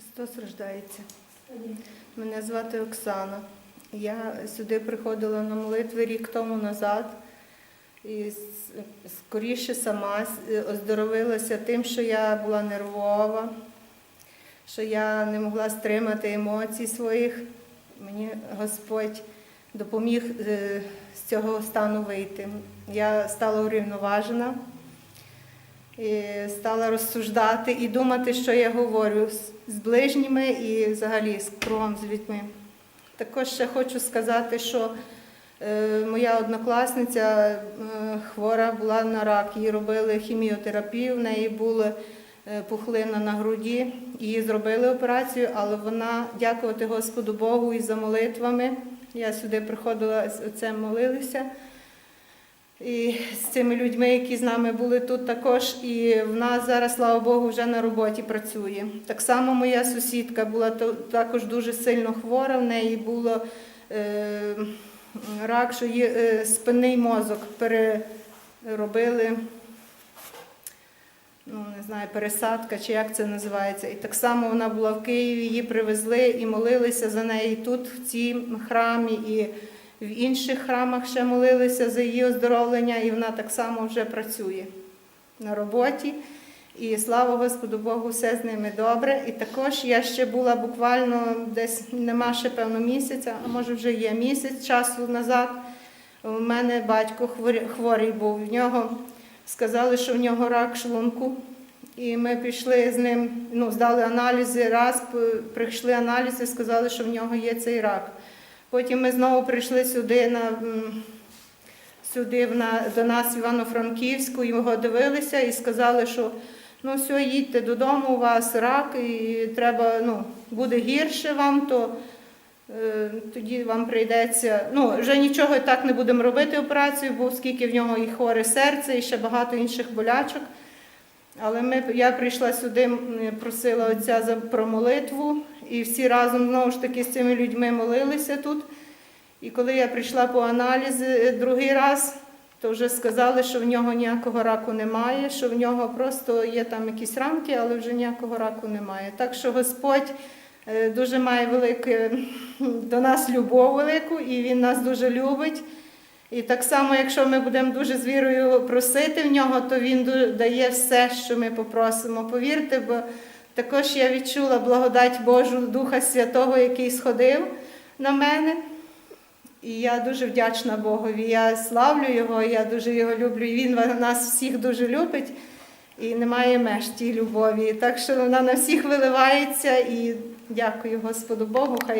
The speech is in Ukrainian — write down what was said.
Христос рождається. Мене звати Оксана. Я сюди приходила на молитви рік тому назад і скоріше сама оздоровилася тим, що я була нервова, що я не могла стримати емоцій своїх. Мені Господь допоміг е, з цього стану вийти. Я стала урівноважена стала розсуждати і думати, що я говорю з- ближніми і взагалі з кругом з людьми. Також ще хочу сказати, що е, моя однокласниця е, хвора була на рак, їй робили хіміотерапію, в неї була е, пухлина на груді, її зробили операцію, але вона, дякувати Господу Богу і за молитвами. Я сюди приходила, з молилися і з цими людьми, які з нами були тут також. І в нас зараз, слава Богу, вже на роботі працює. Так само моя сусідка була також дуже сильно хвора. В неї було е, рак, що її е, спинний мозок переробили. Ну, не знаю, пересадка чи як це називається. І так само вона була в Києві, її привезли і молилися за неї тут, в цій храмі, і в інших храмах ще молилися за її оздоровлення, і вона так само вже працює на роботі. І слава Господу Богу, все з ними добре. І також я ще була буквально десь нема ще певно місяця, а може вже є місяць часу назад. У мене батько хворий був. В нього сказали, що в нього рак шлунку. І ми пішли з ним, ну, здали аналізи, раз прийшли аналізи, сказали, що в нього є цей рак. Потім ми знову прийшли сюди на сюди на, до нас в Івано-Франківську, його дивилися і сказали, що ну все, їдьте додому, у вас рак, і треба, ну, буде гірше вам, то е, тоді вам прийдеться. Ну, вже нічого і так не будемо робити операцію, бо оскільки в нього і хворе серце, і ще багато інших болячок. Але ми, я прийшла сюди, просила отця за про молитву, і всі разом знову ж таки з цими людьми молилися тут. І коли я прийшла по аналізи е, другий раз, то вже сказали, що в нього ніякого раку немає, що в нього просто є там якісь рамки, але вже ніякого раку немає. Так що Господь е, дуже має велике до нас любов велику, і Він нас дуже любить. І так само, якщо ми будемо дуже з вірою просити в нього, то він дає все, що ми попросимо. Повірте, бо також я відчула благодать Божу Духа Святого, який сходив на мене. І я дуже вдячна Богові. Я славлю його, я дуже його люблю. І він нас всіх дуже любить. І немає меж тій любові. Так що вона на всіх виливається і дякую Господу Богу. Хай